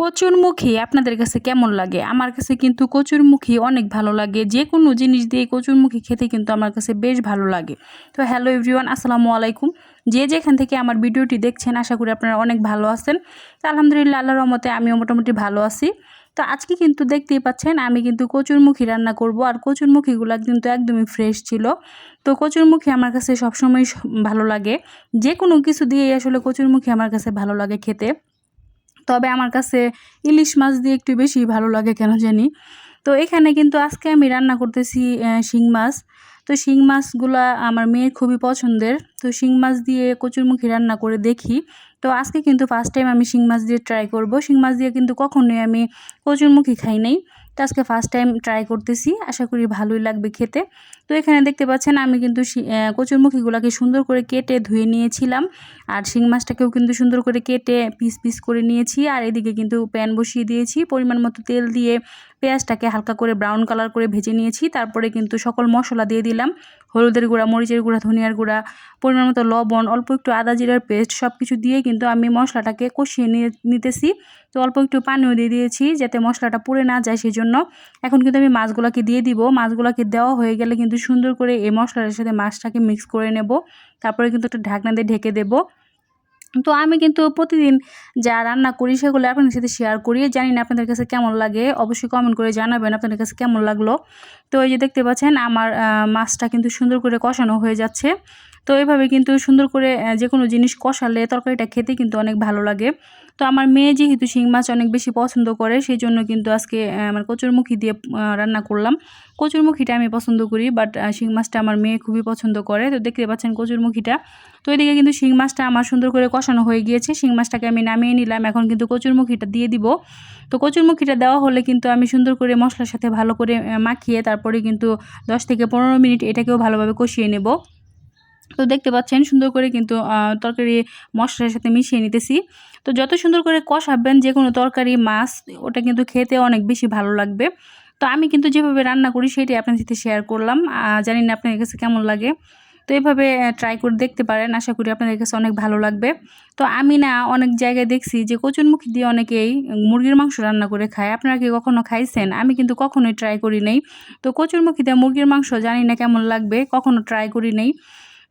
কচুরমুখী আপনাদের কাছে কেমন লাগে? আমার কাছে কিন্তু কচুরমুখী অনেক ভালো লাগে। যে কোনো জিনিস দিয়ে কচুরমুখী খেতে কিন্তু আমার কাছে বেশ ভালো লাগে। তো হ্যালো এভরিওয়ান, আসসালামু আলাইকুম। যে যেখান থেকে আমার ভিডিওটি দেখছেন, আশা করি আপনারা অনেক ভালো আছেন। তো আলহামদুলিল্লাহ আল্লাহ রহমতে আমিও মোটামুটি ভালো আছি। তো আজকে কিন্তু দেখতেই পাচ্ছেন, আমি কিন্তু কচুরমুখী রান্না করব। আর কচুরমুখীগুলো কিন্তু একদমই ফ্রেশ ছিল। তো কচুরমুখী আমার কাছে সবসময় ভালো লাগে। যে কোনো কিছু দিয়েই আসলে কচুরমুখী আমার কাছে ভালো লাগে খেতে। তবে আমার কাছে ইলিশ মাছ দিয়ে একটু বেশি ভালো লাগে কেন জানি? তো এখানে কিন্তু আজকে আমি রান্না করতেছি শিং মাছ। তো শিং মাছগুলো আমার মেয়ের খুবই পছন্দের। তো শিং মাছ দিয়ে কচুরমুখী রান্না করে দেখি। তো আজকে কিন্তু ফার্স্ট টাইম আমি শিং মাছ দিয়ে ট্রাই করব। শিং মাছ দিয়ে কিন্তু কখনোই আমি কচুরমুখী খাই নাই। তো আজকে ফার্স্ট টাইম ট্রাই করতেছি। আশা করি ভালোই লাগবে খেতে। তো এখানে দেখতে পাচ্ছেন আমি কিন্তু কচুরমুখীগুলোকে সুন্দর করে কেটে ধুয়ে নিয়েছিলাম। আর শিং মাছটাকেও কিন্তু সুন্দর করে কেটে পিস পিস করে নিয়েছি। আর এদিকে কিন্তু প্যান বসিয়ে দিয়েছি। পরিমাণ মতো তেল দিয়ে পেঁয়াজটাকে হালকা করে ব্রাউন কালার করে ভেজে নিয়েছি। তারপরে কিন্তু সকল মশলা দিয়ে দিলাম। হলুদের গুঁড়া, মরিচের গুঁড়া, ধনিয়ার গুঁড়া, পরিমাণ মতো লবণ, অল্প একটু আদা জিরার পেস্ট সব কিছু দিয়ে কিন্তু আমি মশলাটাকে কষিয়ে নিয়ে নিতেছি। তো অল্প একটু পানিও দিয়ে দিয়েছি যাতে মশলাটা পুড়ে না যায় সেই জন্য এখন কিন্তু আমি মাছগুলোকে দিয়ে দিব। মাছগুলোকে দেওয়া হয়ে গেলে কিন্তু সুন্দর করে এই মশলার সাথে মাছটাকে মিক্স করে নেব। তারপরে কিন্তু একটা ঢাকনা দিয়ে ঢেকে দেবো। তো আমি কিন্তু প্রতিদিন যা রান্না করি সেগুলো আপনাদের সাথে শেয়ার করি। জানি না আপনাদের কাছে কেমন লাগে, অবশ্যই কমেন্ট করে জানাবেন আপনাদের কাছে কেমন লাগল। তো এই যে দেখতে পাচ্ছেন, আমার মাছটা কিন্তু সুন্দর করে কষানো হয়ে যাচ্ছে। তো এভাবে কিন্তু সুন্দর করে যে কোনো জিনিস কষালে তরকারিটা খেতে কিন্তু অনেক ভালো লাগে। তো আমার মেয়ে যেহেতু শিং মাছ অনেক বেশি পছন্দ করে সেই জন্য কিন্তু আজকে আমার কচুরমুখী দিয়ে রান্না করলাম। কচুরমুখীটা আমি পছন্দ করি বাট শিং মাছটা আমার মেয়ে খুবই পছন্দ করে। তো দেখতে পাচ্ছেন কচুরমুখীটা। তো এদিকে কিন্তু শিং মাছটা আমার সুন্দর করে কষানো হয়ে গিয়েছে। শিং মাছটাকে আমি নামিয়ে নিলাম, এখন কিন্তু কচুরমুখীটা দিয়ে দিব। তো কচুরমুখীটা দেওয়া হলে কিন্তু আমি সুন্দর করে মশলার সাথে ভালো করে মাখিয়ে তারপরে কিন্তু দশ থেকে পনেরো মিনিট এটাকেও ভালোভাবে কষিয়ে নেব। তো দেখতে পাচ্ছেন, সুন্দর করে কিন্তু তরকারি মশলার সাথে মিশিয়ে নিতেছি। তো যত সুন্দর করে কষাবেন যে কোনো তরকারি, মাছ, ওটা কিন্তু খেতে অনেক বেশি ভালো লাগবে। তো আমি কিন্তু যেভাবে রান্না করি সেটাই আপনার সাথে শেয়ার করলাম। জানি না আপনার কাছে কেমন লাগে। তো এভাবে ট্রাই করে দেখতে পারেন। আশা করি আপনাদের কাছে অনেক ভালো লাগবে। তো আমি না অনেক জায়গায় দেখছি যে কচুরমুখী দিয়ে অনেকেই মুরগির মাংস রান্না করে খায়। আপনারা কি কখনো খাইছেন? আমি কিন্তু কখনোই ট্রাই করি নেই। তো কচুরমুখী দিয়ে মুরগির মাংস জানি না কেমন লাগবে, কখনো ট্রাই করি নেই।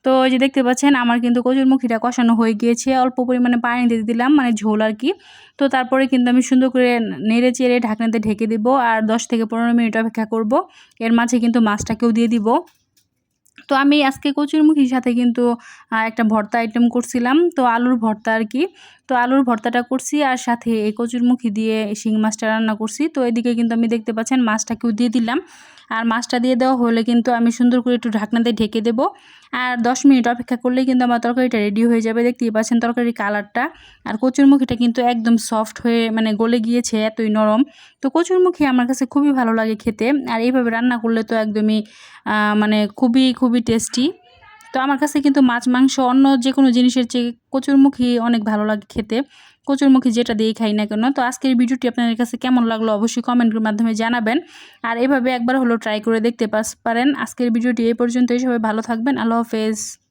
তো ওই যে দেখতে পাচ্ছেন, আমার কিন্তু কচুরমুখীটা কষানো হয়ে গিয়েছে। অল্প পরিমাণে পানি দিয়ে দিলাম মানে ঝোল আর কি। তো তারপরে কিন্তু আমি সুন্দর করে নেড়ে চেড়ে ঢাকনাতে ঢেকে দিব আর দশ থেকে পনেরো মিনিট অপেক্ষা করব। এর মাঝে কিন্তু মাছটাকেও দিয়ে দিব। তো আমি আজকে কচুরমুখীর সাথে কিন্তু একটা ভর্তা আইটেম করছিলাম। তো আলুর ভর্তা আর কি। তো আলুর ভর্তাটা করছি আর সাথে এই কচুরমুখী দিয়ে শিং মাছটা রান্না করছি। তো এদিকে কিন্তু আমি দেখতে পাচ্ছেন মাছটাকেও দিয়ে দিলাম। আর মাছটা দিয়ে দেওয়া হলে কিন্তু আমি সুন্দর করে একটু ঢাকনা দিয়ে ঢেকে দেবো। আর দশ মিনিট অপেক্ষা করলেই কিন্তু আমার তরকারিটা রেডি হয়ে যাবে। দেখতেই পাচ্ছেন তরকারির কালারটা। আর কচুরমুখীটা কিন্তু একদম সফট হয়ে মানে গলে গিয়েছে, এতই নরম। তো কচুরমুখী আমার কাছে খুবই ভালো লাগে খেতে। আর এইভাবে রান্না করলে তো একদমই মানে খুবই খুবই টেস্টি তো আমার কাছে কিন্তু মাছ, মাংস অন্য যে কোনো জিনিসের চেয়ে কচুরমুখী অনেক ভালো লাগে খেতে। কচুরমুখী যেটা দিয়ে খাই না কেন। তো আজকের ভিডিওটি আপনাদের কাছে কেমন লাগল অবশ্যই কমেন্টের মাধ্যমে জানাবেন। আর এভাবে একবার হলো ট্রাই করে দেখতে পারেন। আজকের ভিডিওটি এই পর্যন্তই। সবাই ভালো থাকবেন। আল্লাহ হাফেজ।